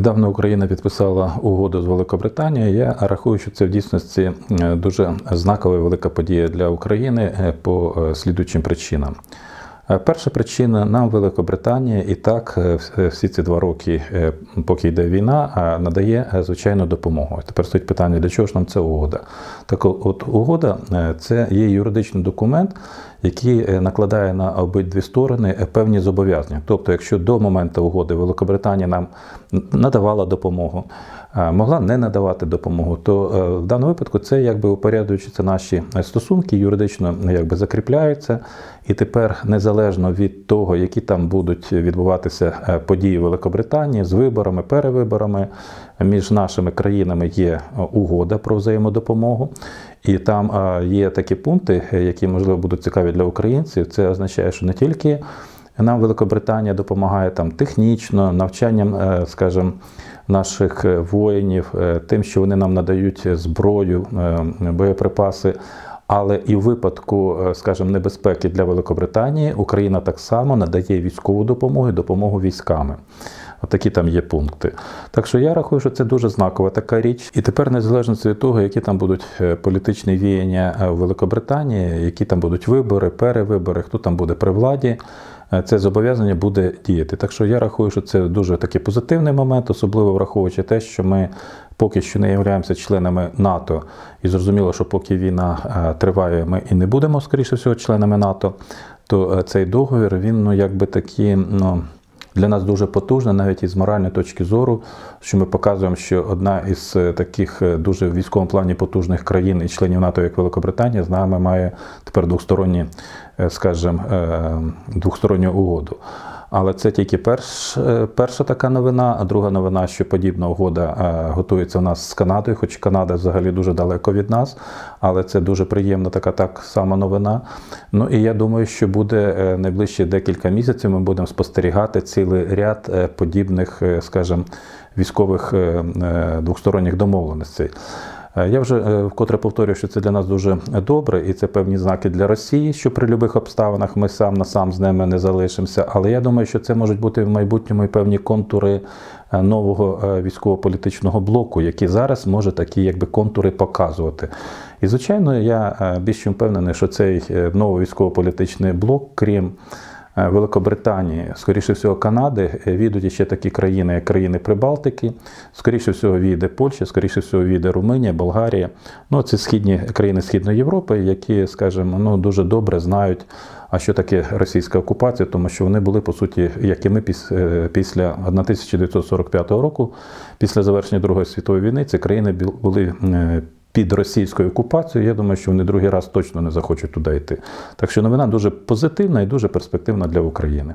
Недавно Україна підписала угоду з Великобританією. Я рахую, що це в дійсності е, дуже знакова і велика подія для України е, по е, слідуючим причинам. Перша причина нам Великобританія і так всі ці два роки, поки йде війна, надає звичайну допомогу. Тепер стоїть питання, для чого ж нам ця угода? Так от угода це є юридичний документ, який е, накладає на обидві сторони е, певні зобов'язання. Тобто, якщо до моменту угоди Великобританія нам надавала допомогу, могла не надавати допомогу, то е, в даному випадку це якби упорядуючи наші е, стосунки, юридично е, якби закріпляються, і тепер незалежно від того, які там будуть відбуватися е, події Великобританії з виборами, перевиборами між нашими країнами є е, угода про взаємодопомогу. І там е, є такі пункти, е, які можливо будуть цікаві для українців. Це означає, що не тільки нам Великобританія допомагає там технічно, навчанням, скажімо, наших воїнів, тим, що вони нам надають зброю, боєприпаси. Але і в випадку, е, скажімо, небезпеки для Великобританії Україна так само надає військову допомогу допомогу військами. Отакі там є пункти. Так що я рахую, що це дуже знакова така річ. І тепер, незалежно від того, які там будуть е, політичні віяння е, в Великобританії, які там будуть вибори, перевибори, хто там буде при владі, е, це зобов'язання буде діяти. Так що я рахую, що це дуже такий позитивний момент, особливо враховуючи те, що ми поки що не являємося членами НАТО, і зрозуміло, що поки війна е, триває, ми і не будемо, скоріше всього, членами НАТО, то е, цей договір він ну якби такий, ну. Для нас дуже потужна, навіть із моральної точки зору, що ми показуємо, що одна із е, таких е, дуже в військовому плані потужних країн і членів НАТО, як Великобританія, з нами має тепер двосторонні, е, скажімо, двосторонню угоду. Але це тільки перш, е, перша така новина. А друга новина, що подібна угода е, готується у нас з Канадою, хоч Канада взагалі дуже далеко від нас, але це дуже приємна така так сама новина. Ну і я думаю, що буде е, найближчі декілька місяців. Ми будемо спостерігати цілий ряд подібних, скажімо, військових двосторонніх домовленостей. Е, Я вже е, вкотре повторюю, що це для нас дуже добре, і це певні знаки для Росії, що при будь-яких обставинах ми сам на сам з ними не залишимося. Але я думаю, що це можуть бути в майбутньому і певні контури е, нового військово-політичного блоку, який зараз може такі якби контури показувати. І звичайно, я більш впевнений, що цей новий військово-політичний блок, крім Великобританії, скоріше всього, Канади, е, війдуть ще такі країни, як країни Прибалтики, скоріше всього, війде Польща, скоріше всього, війде Румунія, Болгарія. Ну, це східні країни Східної Європи, які, скажімо, ну, дуже добре знають, а що таке російська окупація, тому що вони були, по суті, як і ми е, після 1945 року, після завершення Другої світової війни, ці країни були. Під російською окупацією, я думаю, що вони другий раз точно не захочуть туди йти. Так що новина дуже позитивна і дуже перспективна для України.